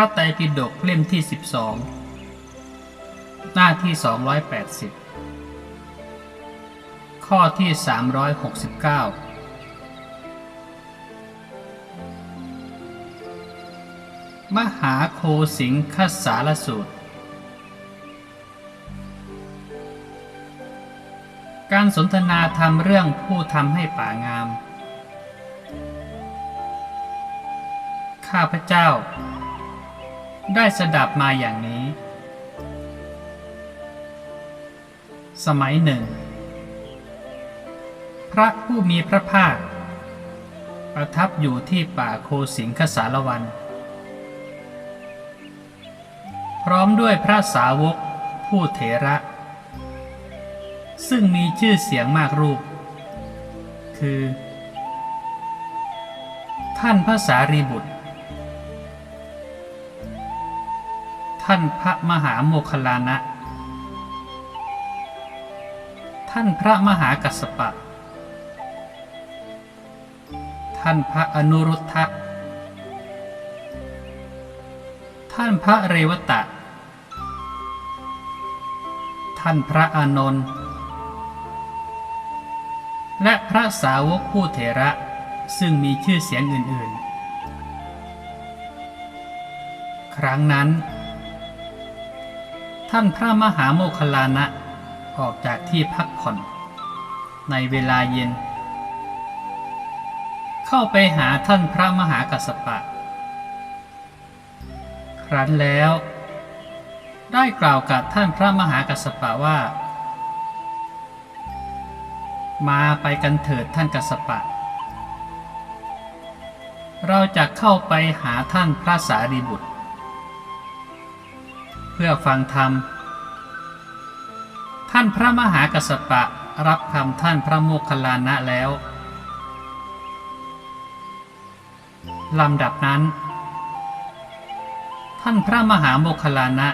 พระไตรปิฎกเล่มที่ 12 หน้าที่ 280 ข้อที่ 369 มหาโคสิงคสสารสูตร การสนทนาธรรมเรื่องผู้ทำให้ป่างาม ข้าพเจ้า ได้สดับมาอย่างนี้ สมัยหนึ่ง พระผู้มีพระภาค ประทับอยู่ที่ป่าโคสิงคสารวัน พร้อมด้วยพระสาวกผู้เถระ ซึ่งมีชื่อเสียงมากรูป คือ ท่านพระสารีบุตร ท่านพระมหาโมคลานะ ท่านพระมหากัสสปะ ท่านพระอนุรุทธะ ท่านพระเรวตะ ท่านพระอานนท์ และพระสาวกผู้เถระซึ่งมีชื่อเสียงอื่น ๆ ครั้งนั้น ท่านพระมหาโมคคลานะ ออกจากที่พักผ่อน ในเวลาเย็น เข้าไปหาท่านพระมหากัสสปะ ครั้นแล้ว ได้กล่าวกับท่านพระมหากัสสปะว่า มาไปกันเถิดท่านกัสสปะ เราจะเข้าไปหาท่านพระสารีบุตร พื่อฟังธรรม ท่านพระมหากัสสปะรับคำท่านพระโมคคัลลานะแล้วลำดับนั้น ท่านพระมหาโมคคัลลานะ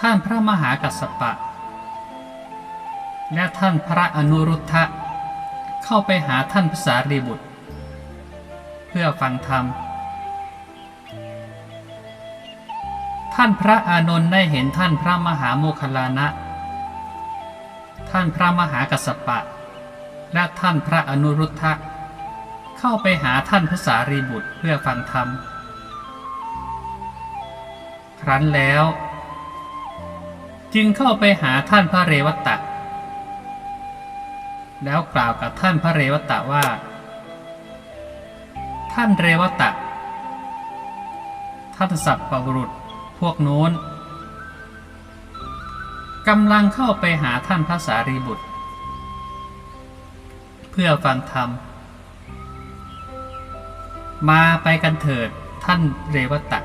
ท่านพระมหากัสสปะ และท่านพระอนุรุทธะเข้าไปหาท่านพระสารีบุตร เพื่อฟังธรรม ท่านพระอานนท์ได้เห็นท่านพระมหาโมคคลานะ ท่านพระมหากัสสปะ และท่านพระอนุรุทธะ เข้าไปหาท่านพระสารีบุตรเพื่อฟังธรรม ครั้นแล้ว จึงเข้าไปหาท่านพระเรวตะ แล้วกล่าวกับท่านพระเรวตะว่า ท่านเรวตะ ท่านสัพปบุรุษ วกโน้นกำลังเข้าไปหาท่านพระสารีบุตร เพื่อฟังธรรม มาไปกันเถิดท่านเรวตะ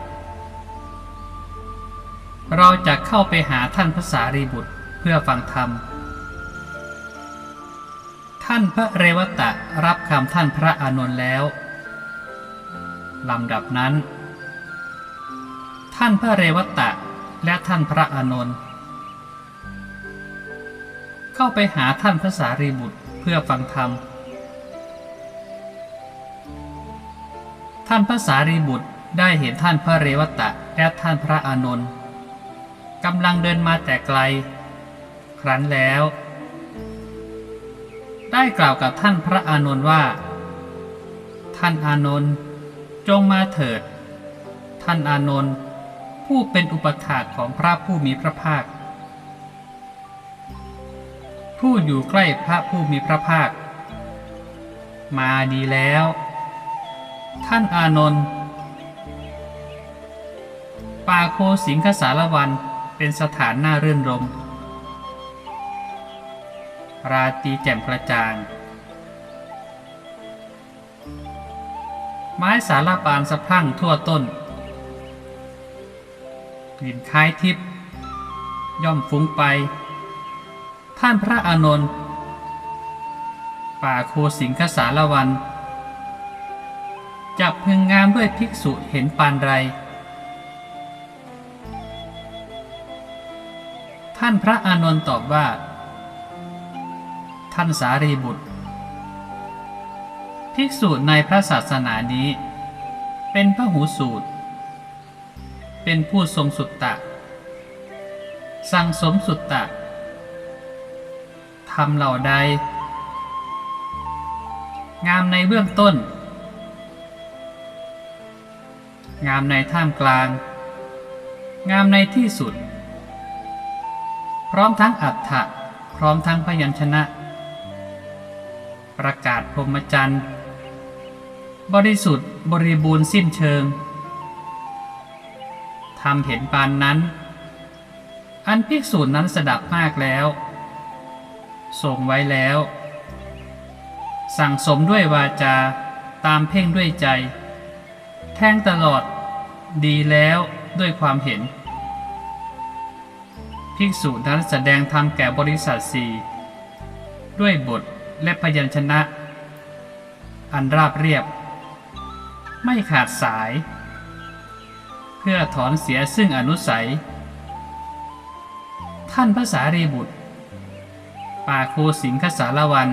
เราจะเข้าไปหาท่านพระสารีบุตรเพื่อฟังธรรม ท่านพระเรวตะรับคำท่านพระอานนท์แล้วลำดับนั้น ท่านพระเรวัตะและท่านพระอานนท์เข้าไปหาท่านพระสารีบุตรเพื่อฟังธรรม ท่านพระสารีบุตรได้เห็นท่านพระเรวัตะและท่านพระอานนท์กำลังเดินมาแต่ไกล ครั้นแล้ว ได้กล่าวกับท่านพระอานนท์ว่า ท่านอานนท์จงมาเถิด ท่านอานนท์ ผู้เป็นอุปถากของพระผู้มีพระภาค ผู้อยู่ใกล้พระผู้มีพระภาค มาดีแล้ว ท่านอานนท์ป่าโคสิงคสารวันเป็นสถานน่ารื่นรม ราตีแจ่มกระจ่าง ไม้สารปานสะพั่งทั่วต้น กลิ่นคล้ายทิพย่อมฟุ้งไป ท่านพระอานนท์ป่าโคสิงคสารวันจะพึงงามด้วยภิกษุเห็นปานไร ท่านพระอานนท์ตอบว่า ท่านสารีบุตร ภิกษุในพระศาสนานี้ เป็นพระหูสูตร เป็นผู้ทรงสุตตะ สั่งสมสุตตะทำเหล่าใด งามในเบื้องต้น งามในท่ามกลาง งามในที่สุด พร้อมทั้งอัฏฐะพร้อมทั้งพยัญชนะ ประกาศพรหมจรรย์ บริสุทธิ์บริบูรณ์สิ้นเชิง ทำเห็นปานนั้น อันภิกษุนั้นสดับมากแล้วทรงไว้แล้ว สั่งสมด้วยวาจาตามเพ่งด้วยใจ แท่งตลอดดีแล้วด้วยความเห็น ภิกษุนั้นแสดงธรรมแก่บริษัทสี่ด้วยบทและพยัญชนะ อันราบเรียบ ไม่ขาดสาย พื่อถอนเสียซึ่งอนุสัย ท่านพระสารีบุตร ป่าโคสิงคสารวัน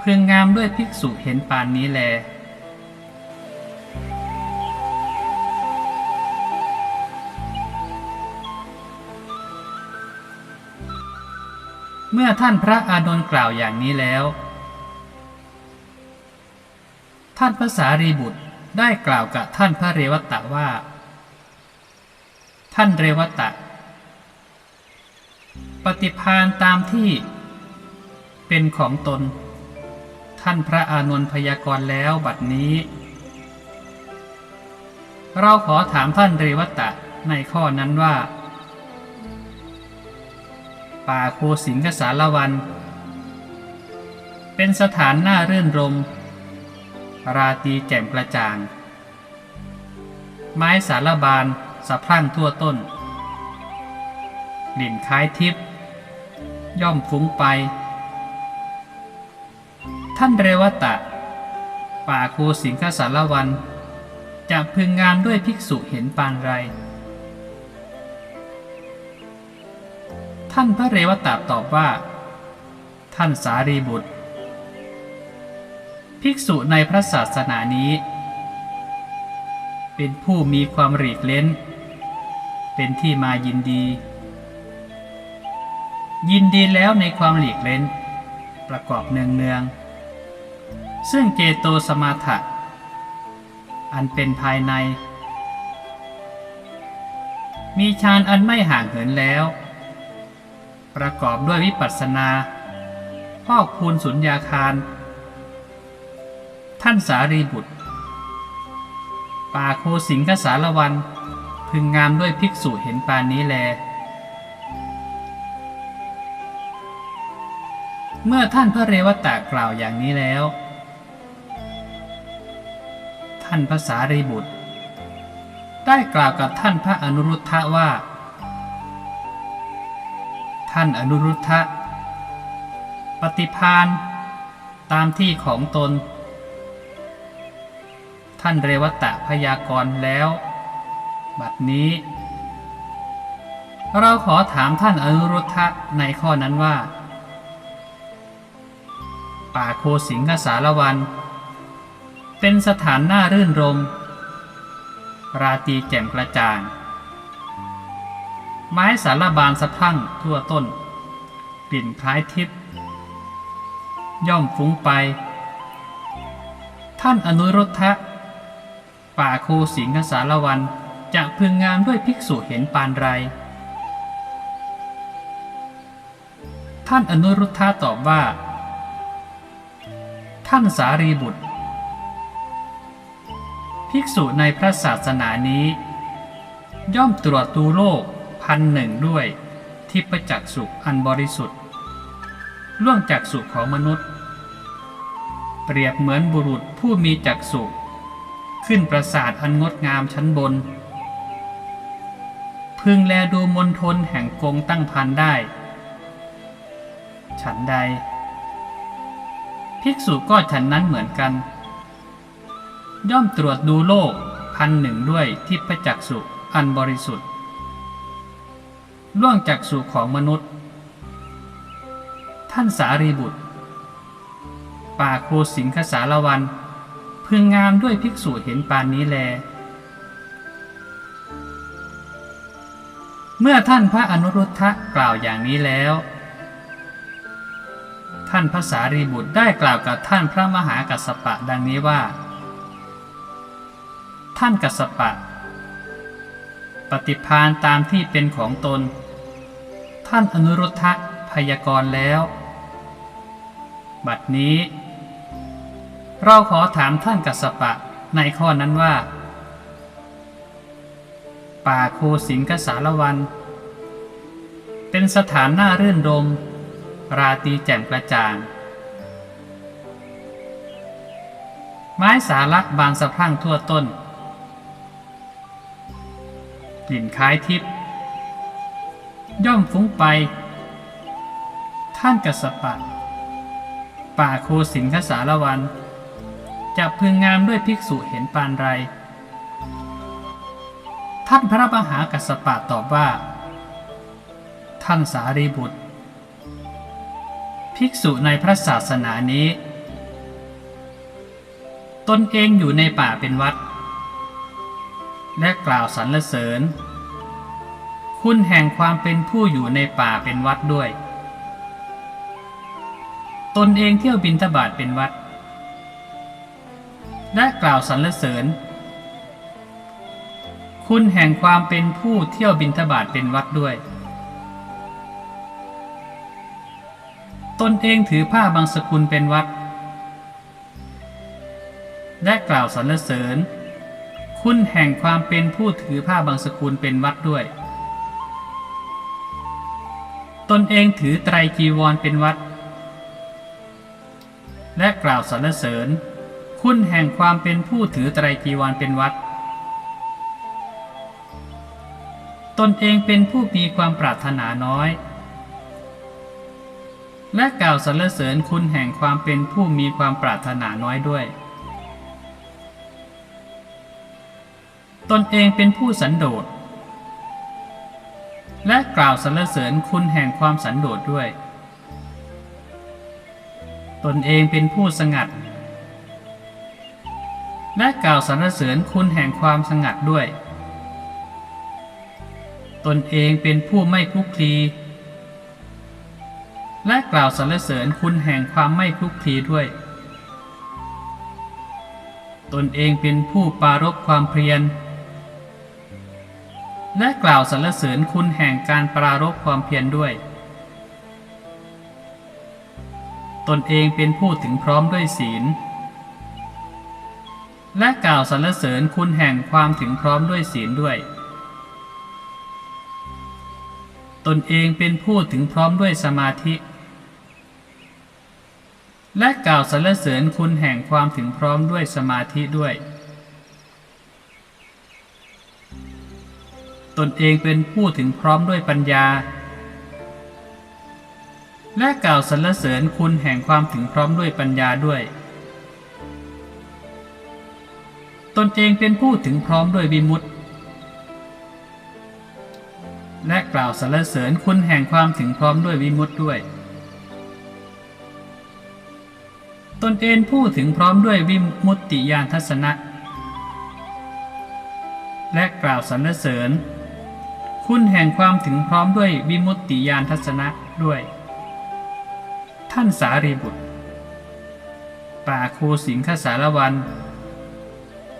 เพึงงามด้วยภิกษุเห็นปานนี้แลเมื่อท่านพระอานนท์กล่าวอย่างนี้แล้ว ท่านพระสารีบุตรได้กล่าวกับท่านพระเรวัตะว่า ท่านเรวตะ ปฏิพานตามที่เป็นของตน ท่านพระอานนท์พยากรณ์แล้วบัดนี้ เราขอถามท่านเรวตะในข้อนั้นว่า ป่าโคสิงคสารวัน เป็นสถานน่าเรื่นรม ราตรีแจ่มกระจ่าง ไม้สารบาน สะพรั่งทั่วต้นกลิ่นคล้ายทิพย์ย่อมฟุ้งไป ท่านเรวตะ ป่าโคสิงคสารวัน จะพึงงามด้วยภิกษุเห็นปานไร ท่านพระเรวตะตอบว่า ท่านสารีบุตร ภิกษุในพระศาสนานี้ เป็นผู้มีความหลีกเล้น เป็นที่มายินดี ยินดีแล้วในความหลีกเล้น ประกอบเนืองเนือง ซึ่งเจโตสมาถะอันเป็นภายใน มีฌานอันไม่ห่างเหินแล้ว ประกอบด้วยวิปัสสนาพอกพูนสุญญาคาร ท่านสารีบุตร ป่าโคสิงคสารวัน พึงงามด้วยภิกษุเห็นปานนี้แล เมื่อท่านพระเรวตะกล่าวอย่างนี้แล้ว ท่านพระสารีบุตร ได้กล่าวกับท่านพระอนุรุทธะว่า ท่านอนุรุทธะปฏิพานตามที่ของตน ท่านเรวตะพยากรณ์แล้ว บัดนี้ เราขอถามท่านอนุรุทธะในข้อนั้นว่า ป่าโคสิงคสารวัน เป็นสถานน่ารื่นรม ราตรีแจ่มกระจ่าง ไม้สารบานสะพั่งทั่วต้นกลิ่นคล้ายทิพย์ย่อมฟุ้งไป ท่านอนุรุทธะป่าโคสิงคสารวัน จะพึงงามด้วยภิกษุเห็นปานไร ท่านอนุรุทธะตอบว่า ท่านสารีบุตร ภิกษุในพระศาสนานี้ ย่อมตรวจดูโลกพันหนึ่งด้วยทิพจักสุขอันบริสุทธิ์ ล่วงจักสุขของมนุษย์ เปรียบเหมือนบุรุษผู้มีจักสุขึ้นปราสาทอันงดงามชั้นบน พึงแลดูมนทนแห่งกงตั้งพันได้ ฉันใด ภิกษุก็ฉันนั้นเหมือนกัน ย่อมตรวจดูโลกพันหนึ่งด้วยทิพจักสุอันบริสุทธิ์ ล่วงจากสู่ของมนุษย์ ท่านสารีบุตร ป่าโคสิงคสารวัน พึงงามด้วยภิกษุเห็นปานนี้แล เมื่อท่านพระอนุรุทธะกล่าวอย่างนี้แล้ว ท่านพระสารีบุตรได้กล่าวกับท่านพระมหากัสสปะดังนี้ว่า ท่านกัสสปะ ปฏิพานตามที่เป็นของตน ท่านอนุรุทธะพยากรณ์แล้ว บัดนี้ เราขอถามท่านกัสสปะในข้อนั้นว่า ป่าโคสิงกสารวัน เป็นสถานหน่ารื่นรม ราตีแจ่มกระจ่าง ไม้สาระบานสะพรั่งทั่วต้นกลิ่นคล้ายทิพย์ย่อมฟุ้งไป ท่านกัสสปะ ป่าโคสิงคสารวันจะพึงงามด้วยภิกษุเห็นปานไร ท่านพระมหากัสสปะตอบว่า ท่านสารีบุตร ภิกษุในพระศาสนานี้ ตนเองอยู่ในป่าเป็นวัด และกล่าวสรรเสริญ คุณแห่งความเป็นผู้อยู่ในป่าเป็นวัดด้วย ตนเองเที่ยวบินทบาทเป็นวัด และกล่าวสรรเสริญ คุณแห่งความเป็นผู้เที่ยวบินทบาทเป็นวัดด้วย ตนเองถือผ้าบางสกุลเป็นวัด และกล่าวสรรเสริญ คุณแห่งความเป็นผู้ถือผ้าบางสกุลเป็นวัดด้วย ตนเองถือไตรจีวรเป็นวัด และกล่าวสรรเสริญ คุณแห่งความเป็นผู้ถือไตรจีวรเป็นวัด ตนเองเป็นผู้มีความปรารถนาน้อย และกล่าวสรรเสริญคุณแห่งความเป็นผู้มีความปรารถนาน้อยด้วย ตนเองเป็นผู้สันโดษ และกล่าวสรรเสริญคุณแห่งความสันโดษด้วย ตนเองเป็นผู้สงัด และกล่าวสรรเสริญคุณแห่งความสงัดด้วย ตนเองเป็นผู้ไม่คลุกคลี และกล่าวสรรเสริญคุณแห่งความไม่คลุกคลีด้วย ตนเองเป็นผู้ปารบความเพียร และกล่าวสรรเสริญคุณแห่งการปรารบความเพียรด้วย ตนเองเป็นผู้ถึงพร้อมด้วยศีล และกล่าวสรรเสริญคุณแห่งความถึงพร้อมด้วยศีลด้วย ตนเองเป็นผู้ถึงพร้อมด้วยสมาธิ และกล่าวสรรเสริญคุณแห่งความถึงพร้อมด้วยสมาธิด้วย ตนเองเป็นผู้ถึงพร้อมด้วยปัญญา และกล่าวสรรเสริญคุณแห่งความถึงพร้อมด้วยปัญญาด้วย ตนเองเป็นผู้ถึงพร้อมด้วยวิมุตติ และกล่าวสรรเสริญคุณแห่งความถึงพร้อมด้วยวิมุตติด้วย ตนเองผู้ถึงพร้อมด้วยวิมุตติญาณทัศนะ และกล่าวสรรเสริญ คุณแห่งความถึงพร้อมด้วยวิมุตติญาณทัศนะด้วย ท่านสารีบุตร ป่าโคสิงคสารวัน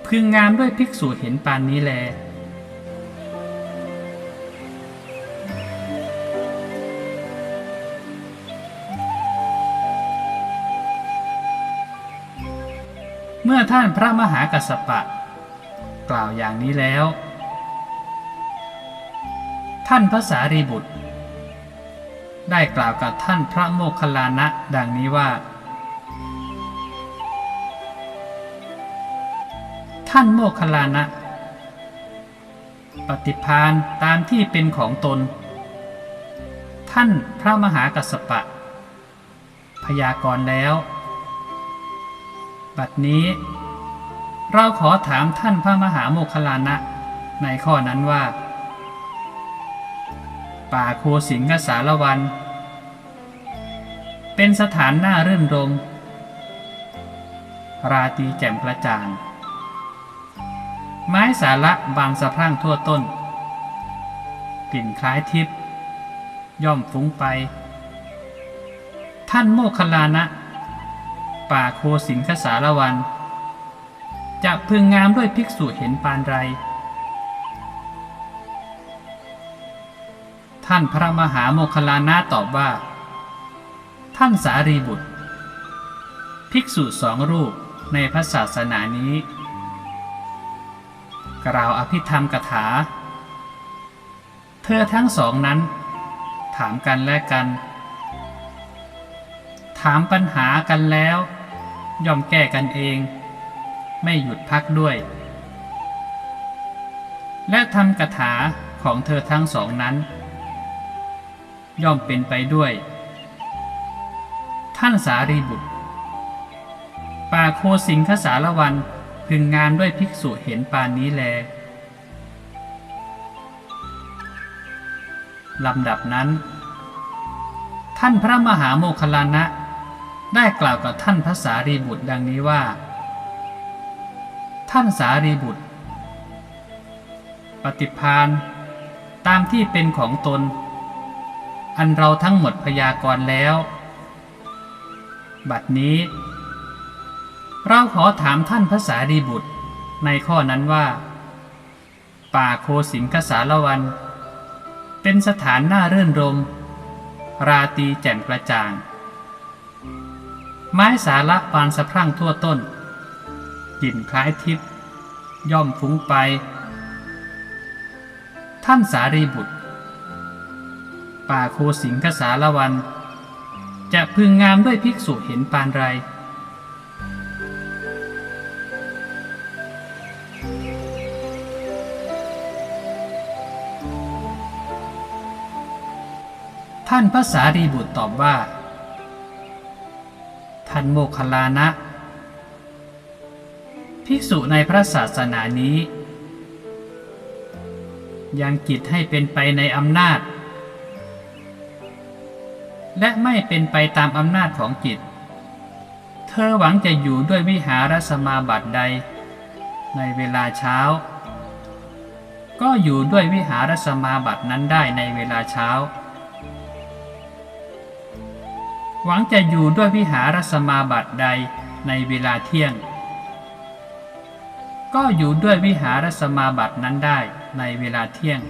พึงงามด้วยภิกษุเห็นปานนี้แล เมื่อท่านพระมหากัสสปะ กล่าวอย่างนี้แล้ว ท่านพระสารีบุตร ได้กล่าวกับท่านพระโมคคัลลานะดังนี้ว่า ท่านโมคคัลลานะ ปฏิพานตามที่เป็นของตน ท่านพระมหากัสสปะ พยากรณ์แล้ว บัดนี้ เราขอถามท่านพระมหาโมคคลานะ ในข้อนั้นว่า ป่าโคสิงคสารวัน เป็นสถานหน่ารื่นรม ราตรีแจ่มกระจ่าง ไม้สาระบานสะพรั่งทั่วต้น กลิ่นคล้ายทิพย่อมฟุ้งไป ท่านโมคคลานะ ป่าโคสิงคสารวันจะพึงงามด้วยภิกษุเห็นปานไร ท่านพระมหาโมคลลานะตอบว่า ท่านสารีบุตร ภิกษุสองรูปในพระศาสนานี้ กล่าวอภิธรรมกถา เธอทั้งสองนั้น ถามกันและกัน ถามปัญหากันแล้ว ย่อมแก้กันเอง ไม่หยุดพักด้วย และทำกถาของเธอทั้งสองนั้น ย่อมเป็นไปด้วย ท่านสารีบุตร ป่าโคสิงคสารวันพึงงานด้วยภิกษุเห็นปานนี้แลลำดับนั้น ท่านพระมหาโมคคลานะ ได้กล่าวกับท่านพระสารีบุตรดังนี้ว่า ท่านสารีบุตร ปฏิพานตามที่เป็นของตน อันเราทั้งหมดพยากรณ์แล้ว บัดนี้ เราขอถามท่านพระสารีบุตรในข้อนั้นว่า ป่าโคสิงคสารวัน เป็นสถานน่าเรื่นรม ราตีแจ่มกระจ่าง ไม้สาระปานสะพรั่งทั่วต้นกลิ่นคล้ายทิพย์ย่อมฟุ้งไป ท่านสารีบุตร ป่าโคสิงคสารวัน จะพึงงามด้วยภิกษุเห็นปานไรท่านพระสารีบุตรตอบว่า ท่านโมคคลลานะ ภิกษุในพระศาสนานี้ ยังกิจให้เป็นไปในอำนาจ และไม่เป็นไปตามอำนาจของจิตเธอหวังจะอยู่ด้วยวิหารสมาบัติใด ในเวลาเช้า ก็อยู่ด้วยวิหารสมาบัตินั้นได้ในเวลาเช้า หวังจะอยู่ด้วยวิหารสมาบัติใดในเวลาเที่ยง ก็อยู่ด้วยวิหารสมาบัตินั้นได้ในเวลาเที่ยง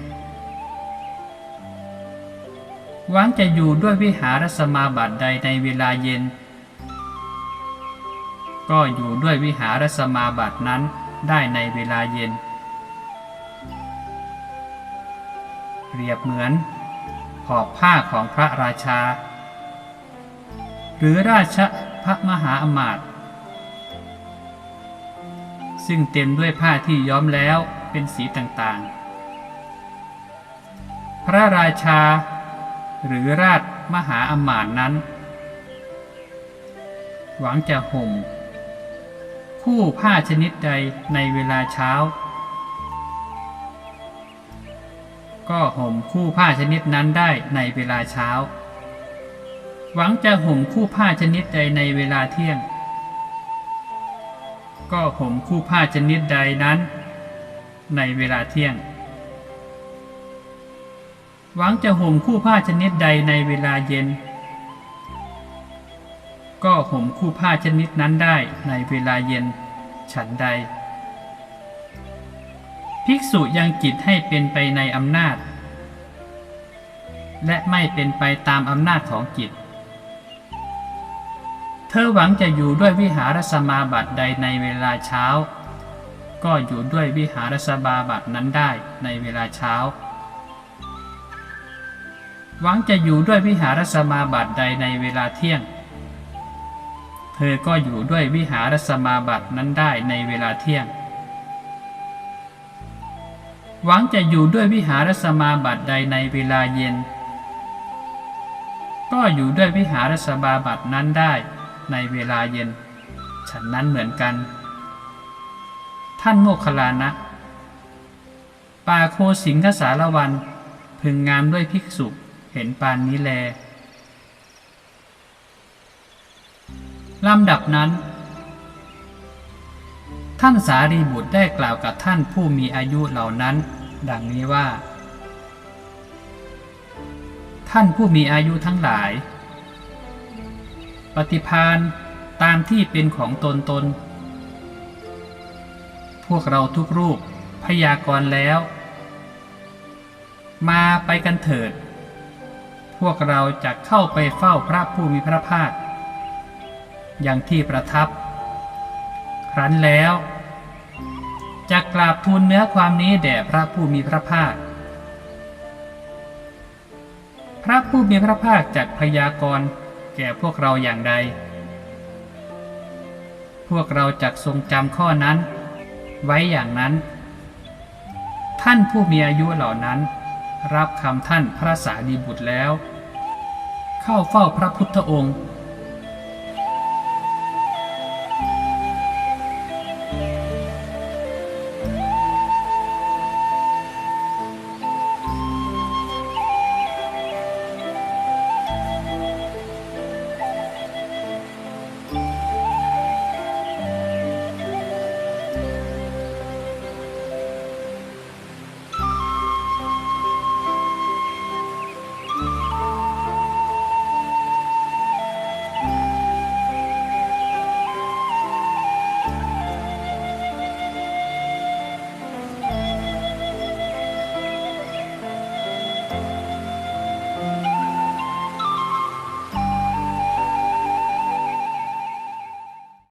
หวังจะอยู่ด้วยวิหารสมาบัติใดในเวลาเย็น ก็อยู่ด้วยวิหารสมาบัตินั้นได้ในเวลาเย็น เปรียบเหมือนหอบผ้าของพระราชา หรือราชพระมหาอมาตย์ซึ่งเต็มด้วยผ้าที่ย้อมแล้วเป็นสีต่างๆ พระราชา หรือราชมหาอมาตย์นั้น หวังจะห่ม คู่ผ้าชนิดใดในเวลาเช้า ก็ห่มคู่ผ้าชนิดนั้นได้ในเวลาเช้า หวังจะห่มคู่ผ้าชนิดใดในเวลาเที่ยง ก็ห่มคู่ผ้าชนิดใดนั้น ในเวลาเที่ยง หวังจะห่มคู่ผ้าชนิดใดในเวลาเย็น ก็ห่มคู่ผ้าชนิดนั้นได้ในเวลาเย็น ฉันใด ภิกษุยังจิตให้เป็นไปในอำนาจและไม่เป็นไปตามอำนาจของจิต ธอหวังจะอยู่ด้วยวิหารสมาบัติใดในเวลาเช้า ก็อยู่ด้วยวิหารสมาบัตินั้นได้ในเวลาเช้า หวังจะอยู่ด้วยวิหารสมาบัติใดในเวลาเที่ยง เธอก็อยู่ด้วยวิหารสมาบัตินั้นได้ในเวลาเที่ยง หวังจะอยู่ด้วยวิหารสมาบัติใดในเวลาเย็น ก็อยู่ด้วยวิหารสมาบัตินั้นได้ ในเวลาเย็น ฉันนั้นเหมือนกัน ท่านโมคคัลลานะ ป่าโคสิงคสารวัน พึงงามด้วยภิกษุเห็นปานนี้แลลำดับนั้น ท่านสารีบุตรได้กล่าวกับท่านผู้มีอายุเหล่านั้น ดังนี้ว่า ท่านผู้มีอายุทั้งหลาย ปฏิพานตามที่เป็นของตนตน พวกเราทุกรูปพยากรณ์แล้ว มาไปกันเถิด พวกเราจะเข้าไปเฝ้าพระผู้มีพระภาค อย่างที่ประทับ ครั้นแล้วจะกราบทูลเนื้อความนี้แด่พระผู้มีพระภาค พระผู้มีพระภาคจักพยากรณ์ แก่พวกเราอย่างใด พวกเราจักทรงจำข้อนั้น ไว้อย่างนั้น ท่านผู้มีอายุเหล่านั้น รับคำท่านพระสารีบุตรแล้ว เข้าเฝ้าพระพุทธองค์